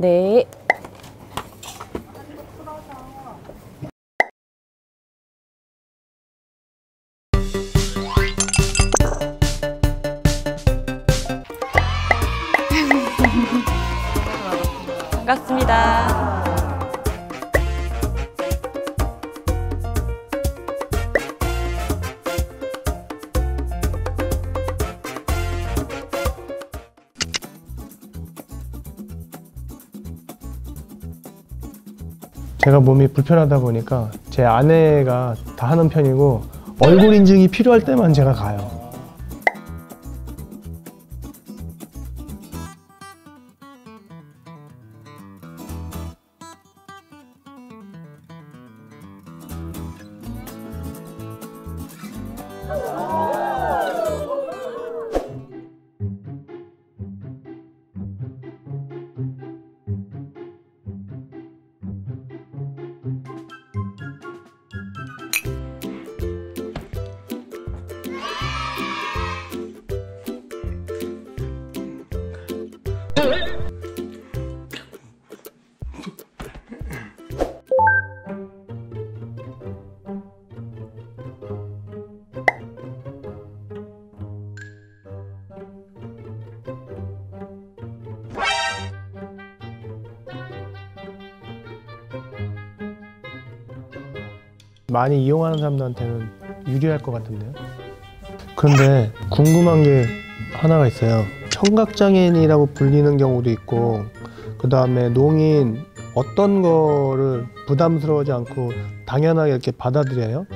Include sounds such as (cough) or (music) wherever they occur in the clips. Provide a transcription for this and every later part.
네. 제가 몸이 불편하다 보니까 제 아내가 다 하는 편이고 얼굴 인증이 필요할 때만 제가 가요. 많이 이용하는 사람들한테는 유리할 것 같은데요. 그런데 궁금한 게 하나가 있어요. 청각장애인이라고 불리는 경우도 있고, 그 다음에 농인 어떤 거를 부담스러워하지 않고 당연하게 이렇게 받아들여요?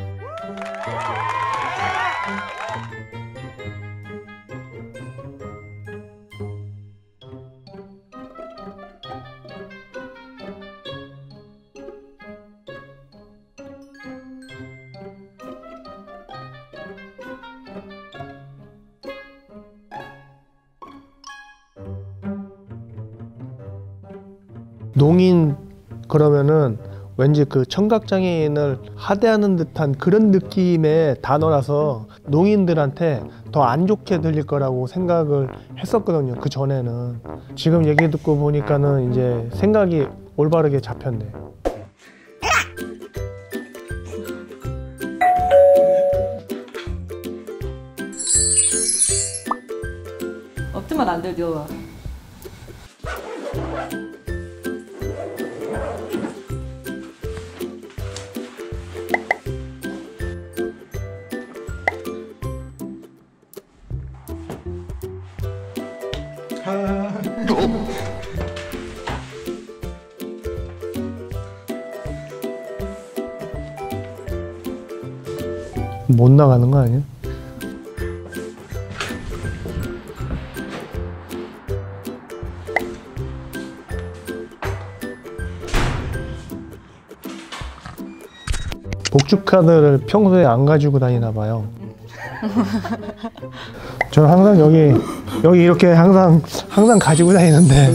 농인 그러면은 왠지 그 청각장애인을 하대하는 듯한 그런 느낌의 단어라서 농인들한테 더 안 좋게 들릴 거라고 생각을 했었거든요. 그 전에는. 지금 얘기 듣고 보니까는 이제 생각이 올바르게 잡혔네. 없으면 안되 죠. 못 나가는 거 아니야? 복주 카드를 평소에 안 가지고 다니나 봐요. (laughs) 저는 항상 여기 여기 이렇게 항상 항상 가지고 다니는데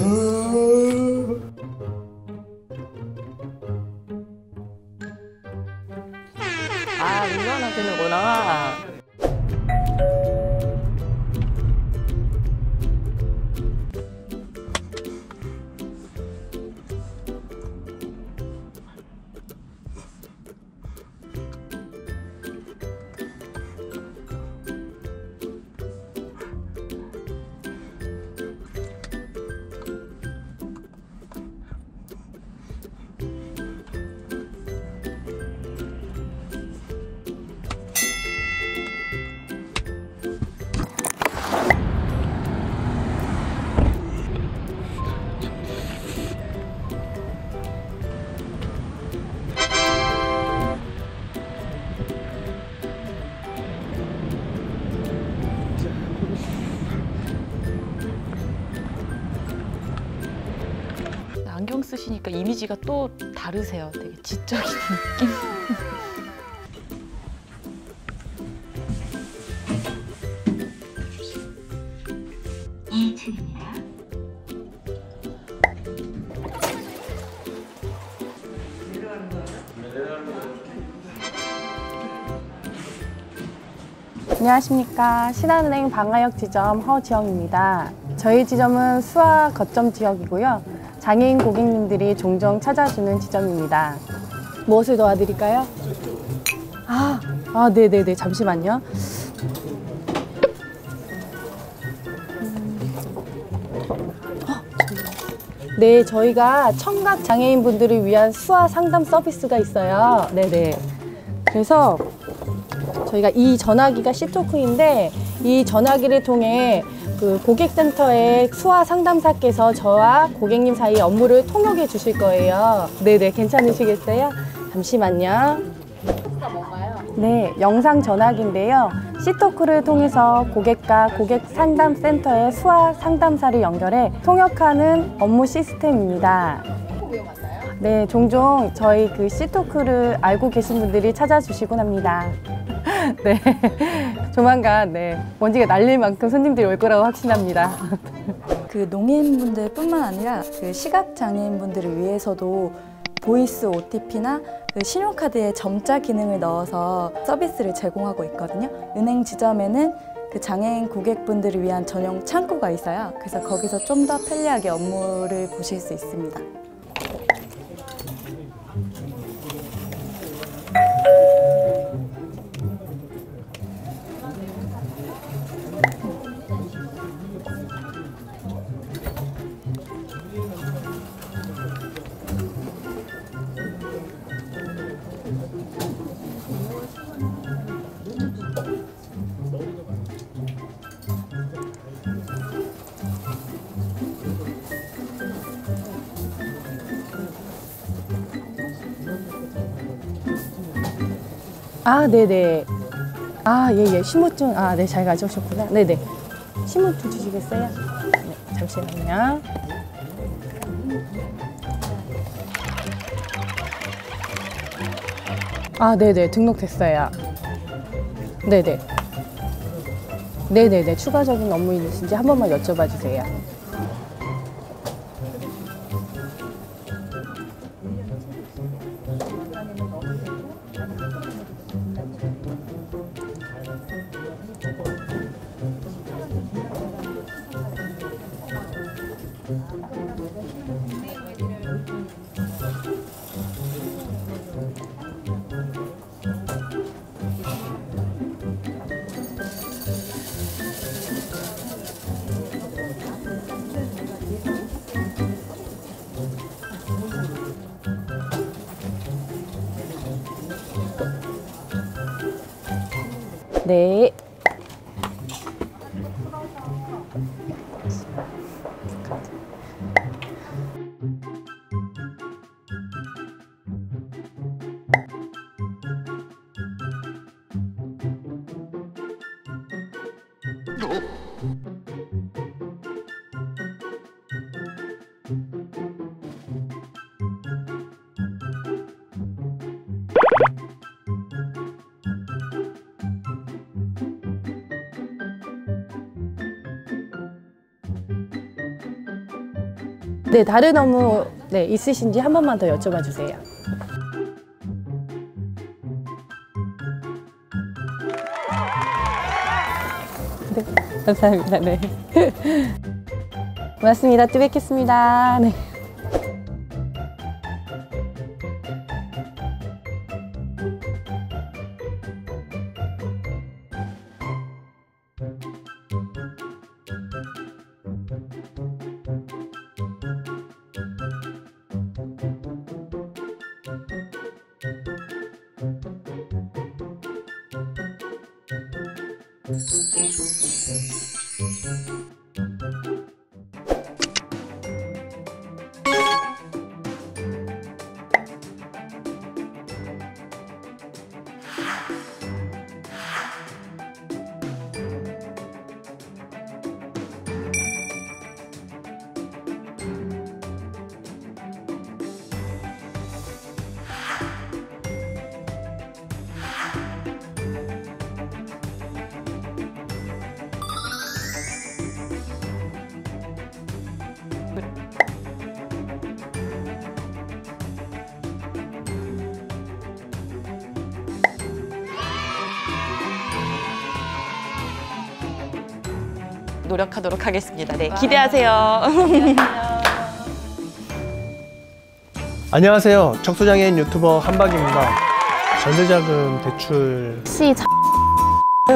아, 운전하시는구나. 안경 쓰시니까 이미지가 또 다르세요. 되게 지적인 (laughs) 느낌. 안녕하십니까. 신한은행 방화역 지점 허지영입니다. 저희 지점은 수화 거점 지역이고요. 장애인 고객님들이 종종 찾아주는 지점입니다. 무엇을 도와드릴까요? 아, 아, 네네네. 잠시만요. 네, 저희가 청각 장애인 분들을 위한 수화 상담 서비스가 있어요. 네네. 그래서 저희가 이 전화기가 시토크인데 이 전화기를 통해 그 고객센터의 수화 상담사께서 저와 고객님 사이 업무를 통역해 주실 거예요. 네네, 괜찮으시겠어요? 잠시만요. 네, 영상 전화기인데요. 시토크를 통해서 고객과 고객 상담 센터의 수화 상담사를 연결해 통역하는 업무 시스템입니다. 네, 종종 저희 그 시토크를 알고 계신 분들이 찾아주시곤 합니다. (laughs) 네, 조만간 네 먼지가 날릴 만큼 손님들이 올 거라고 확신합니다. 그 농인분들뿐만 아니라 그 시각 장애인분들을 위해서도 보이스 OTP나 그 신용카드에 점자 기능을 넣어서 서비스를 제공하고 있거든요. 은행 지점에는 그 장애인 고객분들을 위한 전용 창구가 있어요. 그래서 거기서 좀 더 편리하게 업무를 보실 수 있습니다. 아, 네네. 아, 예, 예. 신분증, 아, 네, 잘 가져오셨구나. 네네. 신분증 주시겠어요? 네, 잠시만요. 아, 네네. 등록됐어요. 네네. 네네네. 추가적인 업무 있으신지 한 번만 여쭤봐 주세요. 네. 네, 다른 업무 네, 있으신지 한 번만 더 여쭤봐 주세요. 네, 감사합니다. 네. (laughs) 고맙습니다. 또 뵙겠습니다. 네. Música 노력하도록 하겠습니다. 네, 기대하세요. 안녕하세요. 척수장애인 유튜버 한박입니다. 전세자금 대출 혹시 자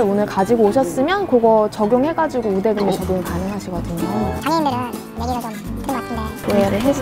오늘 가지고 오셨으면 그거 적용해가지고 우대금이 적용이 가능하시거든요. 장애인들은 내기가 좀 그런 것 같은데 조회를 해서